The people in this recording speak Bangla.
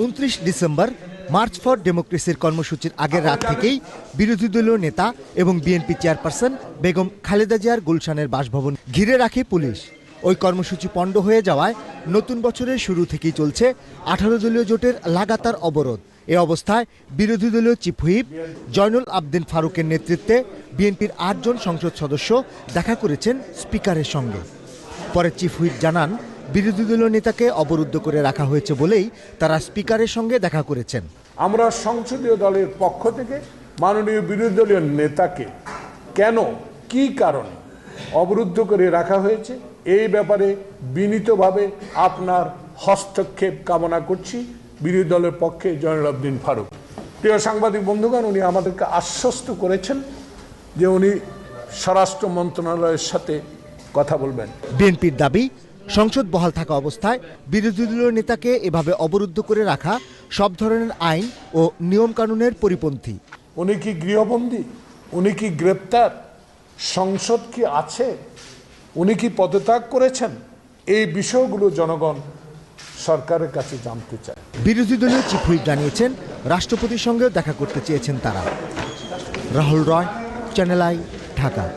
উনত্রিশ ডিসেম্বর, মার্চ ফর ডেমোক্রেসির কর্মসূচির আগের রাত থেকেই বিরোধী দলীয় নেতা এবং বিএনপি চেয়ারপারসন বেগম খালেদা জিয়ার গুলশানের বাসভবন ঘিরে রাখে পুলিশ। ওই কর্মসূচি পণ্ড হয়ে যাওয়ায় নতুন বছরের শুরু থেকেই চলছে আঠারো দলীয় জোটের লাগাতার অবরোধ। এ অবস্থায় বিরোধী দলীয় চিফ হুইপ জয়নুল আবদিন ফারুকের নেতৃত্বে বিএনপির আটজন সংসদ সদস্য দেখা করেছেন স্পিকারের সঙ্গে। পরে চিফ হুইপ জানান বিরোধী দলীয় নেতাকে অবরুদ্ধ করে রাখা হয়েছে বলেই তারা স্পিকারের সঙ্গে দেখা করেছেন। আমরা সংসদীয় দলের পক্ষ থেকে মাননীয় বিরোধী দলীয় নেতাকে কেন কি কারণে অবরুদ্ধ করে রাখা হয়েছে এই ব্যাপারে বিনীতভাবে আপনার হস্তক্ষেপ কামনা করছি বিরোধী দলের পক্ষে জয়নুল আবদিন ফারুক। প্রিয় সাংবাদিক বন্ধুগণ উনি আমাদেরকে আশ্বস্ত করেছেন যে উনি স্বরাষ্ট্র মন্ত্রণালয়ের সাথে কথা বলবেন। বিএনপির দাবি সংসদ বহাল থাকা অবস্থায় বিরোধী দলীয় নেতাকে এভাবে অবরুদ্ধ করে রাখা সব ধরনের আইন ও নিয়মকানুনের পরিপন্থী। উনি কি গৃহবন্দী? উনি কি গ্রেপ্তার? সংসদ কি আছে? উনি কি পদত্যাগ করেছেন? এই বিষয়গুলো জনগণ সরকারের কাছে জানতে চায়। বিরোধী দলীয় চিফ হুইপ জানিয়েছেন রাষ্ট্রপতির সঙ্গেও দেখা করতে চেয়েছেন তারা। Rahul Roy channel I Dhaka.